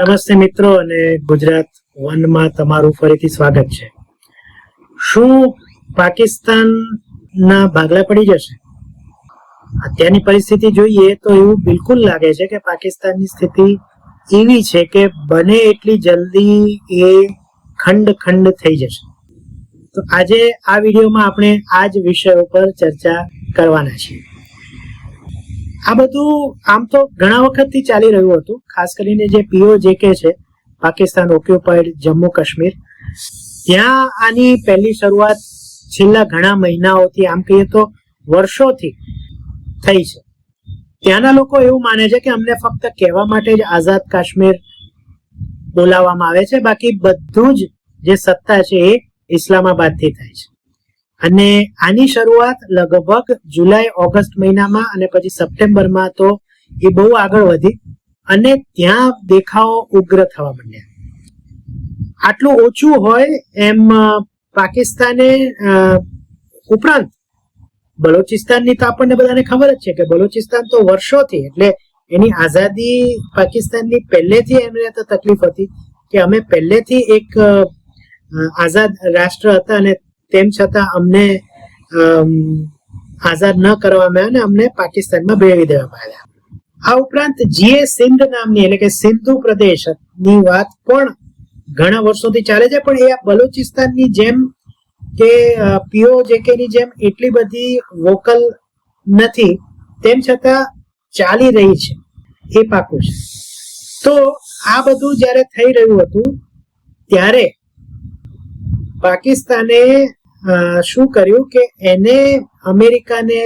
નમસ્તે મિત્રો અને ગુજરાત વનમાં તમારું ફરીથી સ્વાગત છે. શું પાકિસ્તાનના ભાગલા પડી જશે? અત્યારની પરિસ્થિતિ જોઈએ તો એવું બિલકુલ લાગે છે કે પાકિસ્તાનની સ્થિતિ એવી છે કે બને એટલી જલ્દી એ ખંડ ખંડ થઈ જશે. તો આજે આ વિડીયોમાં આપણે આ જ વિષય ઉપર ચર્ચા કરવાના છીએ. આ બધું આમ તો ઘણા વખતથી ચાલી રહ્યું હતું. ખાસ કરીને જે પીઓ જે કે છે, પાકિસ્તાન ઓક્યુપાઈડ જમ્મુ કાશ્મીર. ત્યાં આની પહેલી શરૂઆત છેલ્લા ઘણા મહિનાઓથી આમ કહીએ તો વર્ષોથી થઈ છે. ત્યાંના લોકો એવું માને છે કે અમને ફક્ત કહેવા માટે જ આઝાદ કાશ્મીર બોલાવવામાં આવે છે, બાકી બધું જ જે સત્તા છે એ ઇસ્લામાબાદથી થાય છે. અને આની શરૂઆત લગભગ જુલાઈ, ઓગસ્ટ મહિનામાં અને પછી સપ્ટેમ્બરમાં તો એ બહુ આગળ વધી અને ત્યાં દેખાવો ઉગ્ર થવા માંડ્યા. આટલું ઓછું હોય એમ પાકિસ્તાને ઉપરાંત બલોચિસ્તાનની તો આપણને બધાને ખબર જ છે કે બલોચિસ્તાન તો વર્ષોથી, એટલે એની આઝાદી પાકિસ્તાનની પહેલેથી એમને તો તકલીફ હતી કે અમે પહેલેથી એક આઝાદ રાષ્ટ્ર હતા અને તેમ છતાં અમને આઝાદ ન કરવામાં આવ્યા અને અમને પાકિસ્તાનમાં ભેળવી દેવામાં આવ્યા. આ ઉપરાંત જીએ સિંધ નામની, એટલે કે સિંધુ પ્રદેશની વાત પણ ઘણા વર્ષોથી ચાલે છે, પણ એ બલુચિસ્તાનની જેમ કે પીઓ જેકેની જેમ એટલી બધી વોકલ નથી, તેમ છતાં ચાલી રહી છે. એ પાકું છે. તો આ બધું જ્યારે થઈ રહ્યું હતું, ત્યારે પાકિસ્તાને શું કર્યું કે એને અમેરિકાને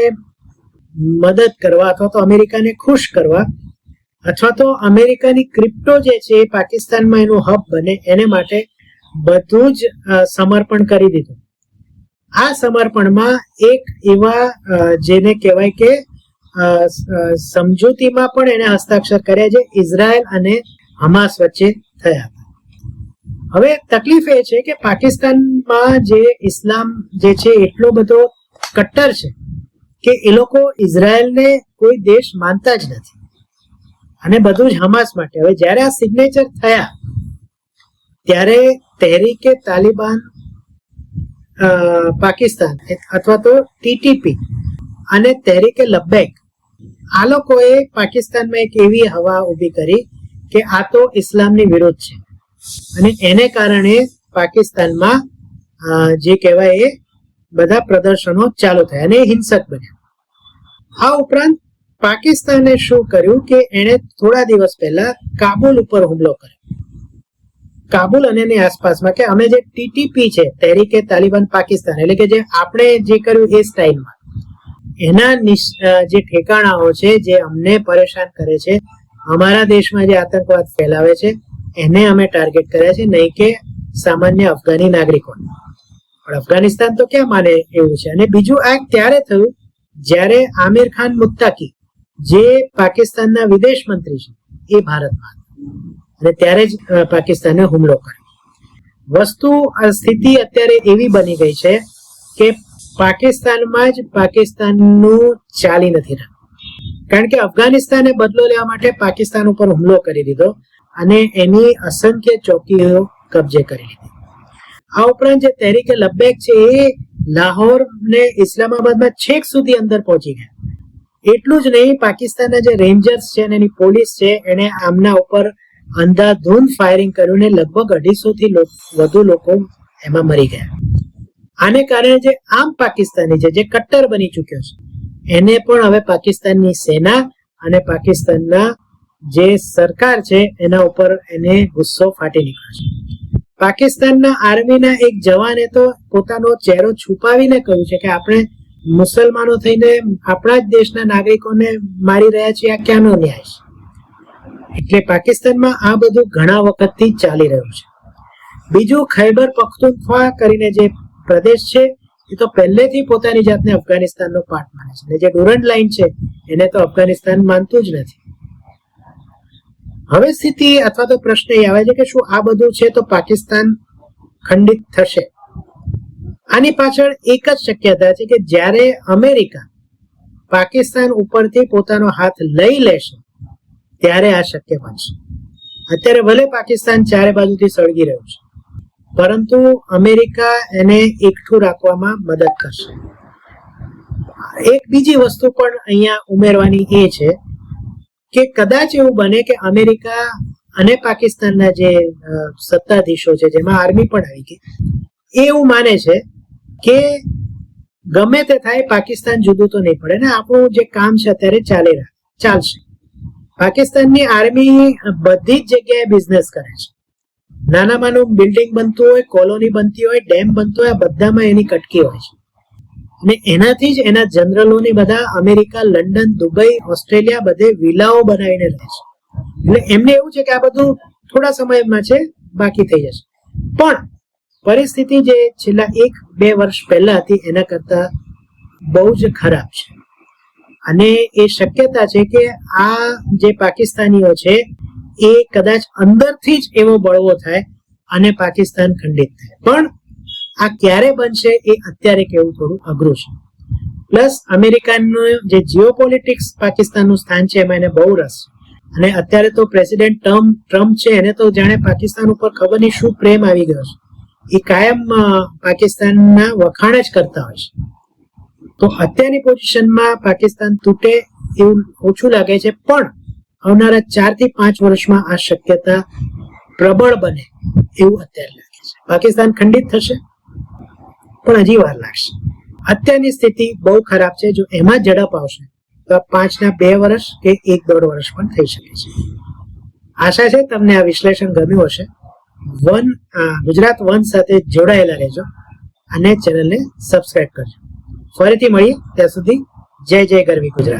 મદદ કરવા અથવા તો અમેરિકાને ખુશ કરવા અથવા તો અમેરિકાની ક્રિપ્ટો જે છે એ પાકિસ્તાનમાં એનું હબ બને એને માટે બધું જ સમર્પણ કરી દીધું. આ સમર્પણમાં એક એવા જેને કહેવાય કે સમજૂતીમાં પણ એને હસ્તાક્ષર કર્યા છે. ઇઝરાયલ અને હમાસ વચ્ચે થયા. હવે તકલીફ એ છે કે પાકિસ્તાનમાં જે ઇસ્લામ જે છે એટલો બધો કટ્ટર છે કે એ લોકો ઇઝરાયલને કોઈ દેશ માનતા જ નથી. અને બધું જ હમાસ માટે. હવે જ્યારે આ સિગ્નેચર થયા, ત્યારે તહેરીકે તાલિબાન પાકિસ્તાન અથવા તો ટીટીપી અને તહેરીકે લબ્બેક, આ લોકોએ પાકિસ્તાનમાં એક એવી હવા ઊભી કરી કે આ તો ઇસ્લામની વિરુદ્ધ છે. અને એને કારણે પાકિસ્તાનમાં જે કહેવાય એ બધા પ્રદર્શનો ચાલુ થયા અને હિંસક બન્યા. આ ઉપરાંત પાકિસ્તાને શું કર્યું કે એણે થોડા દિવસ પહેલા કાબુલ ઉપર હુમલો કર્યો. કાબુલ અને એની આસપાસમાં કે અમે જે ટીટીપી છે, તહેરીકે તાલિબાન પાકિસ્તાન, એટલે કે જે આપણે જે કર્યું એ સ્ટાઇલમાં, એના જે ઠેકાણાઓ છે, જે અમને પરેશાન કરે છે, અમારા દેશમાં જે આતંકવાદ ફેલાવે છે એને અમે ટાર્ગેટ કર્યા છે નહીં કે સામાન્ય અફઘાની નાગરિકોને. પણ અફઘાનિસ્તાન તો ક્યાં માને એવું છે? અને બીજું આ ત્યારે થયું જ્યારે આમિર ખાન મુત્તાકી, જે પાકિસ્તાનના વિદેશ મંત્રી છે, એ ભારતમાં અને ત્યારે જ પાકિસ્તાને હુમલો કર્યો. વસ્તુ સ્થિતિ અત્યારે એવી બની ગઈ છે કે પાકિસ્તાનમાં જ પાકિસ્તાનનું ચાલી નથી રહ્યું. કારણ કે અફઘાનિસ્તાને બદલો લેવા માટે પાકિસ્તાન ઉપર હુમલો કરી દીધો. અને એની અસંખ્ય ચોકીઓ કબજે કરી લીધી. આ ઉપરાંત જે તહેરીકે લબ્બેક છે એ લાહોર ને ઇસ્લામાબાદમાં છેક સુધી અંદર પહોંચી ગયા. એટલું જ નહીં, પાકિસ્તાનના જે રેન્જર્સ છે એની પોલીસ છે, એણે આમના ઉપર અંધાધૂંધ ફાયરિંગ કર્યું ને લગભગ અઢીસો થી વધુ લોકો એમાં મરી ગયા. આને કારણે જે આમ પાકિસ્તાની છે, જે કટ્ટર બની ચૂક્યો છે, એને પણ હવે પાકિસ્તાનની સેના અને પાકિસ્તાનના જે સરકાર છે, એના ઉપર એને ગુસ્સો ફાટી નીકળ્યો છે. પાકિસ્તાનના આર્મીના એક જવાને તો પોતાનો ચહેરો છુપાવીને કહ્યું છે કે આપણે મુસલમાનો થઈને આપણા જ દેશના નાગરિકોને મારી રહ્યા છીએ, આ ક્યાંનો ન્યાય છે? એટલે પાકિસ્તાનમાં આ બધું ઘણા વખતથી ચાલી રહ્યું છે. બીજું ખૈબર પખ્તુનખ્વા કરીને જે પ્રદેશ છે, એ તો પહેલેથી પોતાની જાતને અફઘાનિસ્તાનનો પાર્ટ માને છે. અને જે ડુરન્ડ લાઈન છે, એને તો અફઘાનિસ્તાન માનતું જ નથી. હવે સ્થિતિ અથવા તો પ્રશ્ન એ આવે છે કે શું આ બધું છે તો પાકિસ્તાન ખંડિત થશે. આની પાછળ એક જ શક્યતા છે કે જ્યારે અમેરિકા પાકિસ્તાન ઉપરથી પોતાનો હાથ લઈ લેશે, ત્યારે આ શક્ય બનશે. અત્યારે ભલે પાકિસ્તાન ચારે બાજુથી સળગી રહ્યું છે, પરંતુ અમેરિકા એને એકઠું રાખવામાં મદદ કરશે. એક બીજી વસ્તુ પણ અહીંયા ઉમેરવાની એ છે કે કદાચ એવું બને કે અમેરિકા અને પાકિસ્તાનના જે સત્તાધીશો છે, જેમાં આર્મી પણ આવી ગઈ, એ એવું માને છે કે ગમે તે થાય પાકિસ્તાન જુદું તો નહીં પડે. ને આપણું જે કામ છે અત્યારે ચાલી રહ્યા ચાલશે. પાકિસ્તાનની આર્મી બધી જ જગ્યાએ બિઝનેસ કરે છે. નાનામાંનું બિલ્ડિંગ બનતું હોય કોલોની બનતી હોય ડેમ બનતો હોય બધામાં એની કટકી હોય છે. અને એનાથી જ એના જનરલોની બધા અમેરિકા, લંડન, દુબઈ, ઓસ્ટ્રેલિયા બધે વિલાઓ બનાવીને રહે છે. એટલે એમને એવું છે કે આ બધું થોડા સમયમાં છે, બાકી થઈ જશે. પણ પરિસ્થિતિ જે છેલ્લા એક, બે વર્ષ પહેલા હતી, એના કરતા બહુ જ ખરાબ છે. અને એ શક્યતા છે કે આ જે પાકિસ્તાનીઓ છે, એ કદાચ અંદરથી જ એવો બળવો થાય અને પાકિસ્તાન ખંડિત થાય. પણ આ ક્યારે બનશે એ અત્યારે કેવું થોડું અઘરું છે. પ્લસ અમેરિકાનું જે જીઓપોલિટિક્સ પાકિસ્તાનનું સ્થાન છે, એમાં એને બહુ રસ અને અત્યારે તો પ્રેસિડેન્ટ ટર્મ ટ્રમ્પ છે, એને તો જાણે પાકિસ્તાન ઉપર ખબર નહીં શું પ્રેમ આવી ગયો છે. એ કાયમ પાકિસ્તાનના વખાણ જ કરતા હોય છે. તો અત્યારની પોઝિશનમાં પાકિસ્તાન તૂટે એવું ઓછું લાગે છે, પણ આવનારા ચારથી પાંચ વર્ષમાં આ શક્યતા પ્રબળ બને એવું અત્યારે લાગે છે. પાકિસ્તાન ખંડિત થશે? પણ હજી વાર લાગશે. અત્યારની સ્થિતિ બહુ ખરાબ છે. જો એમાં ઝડપ આવશે, તો પાંચના બે વર્ષ કે એક દોઢ વર્ષ પણ થઈ શકે છે. આશા છે તમને આ વિશ્લેષણ ગમ્યું હશે. વન ગુજરાત વન સાથે જોડાયેલા રહેજો અને ચેનલને સબસ્ક્રાઇબ કરજો. ફરીથી મળીએ ત્યાં સુધી જય જય ગરવી ગુજરાત.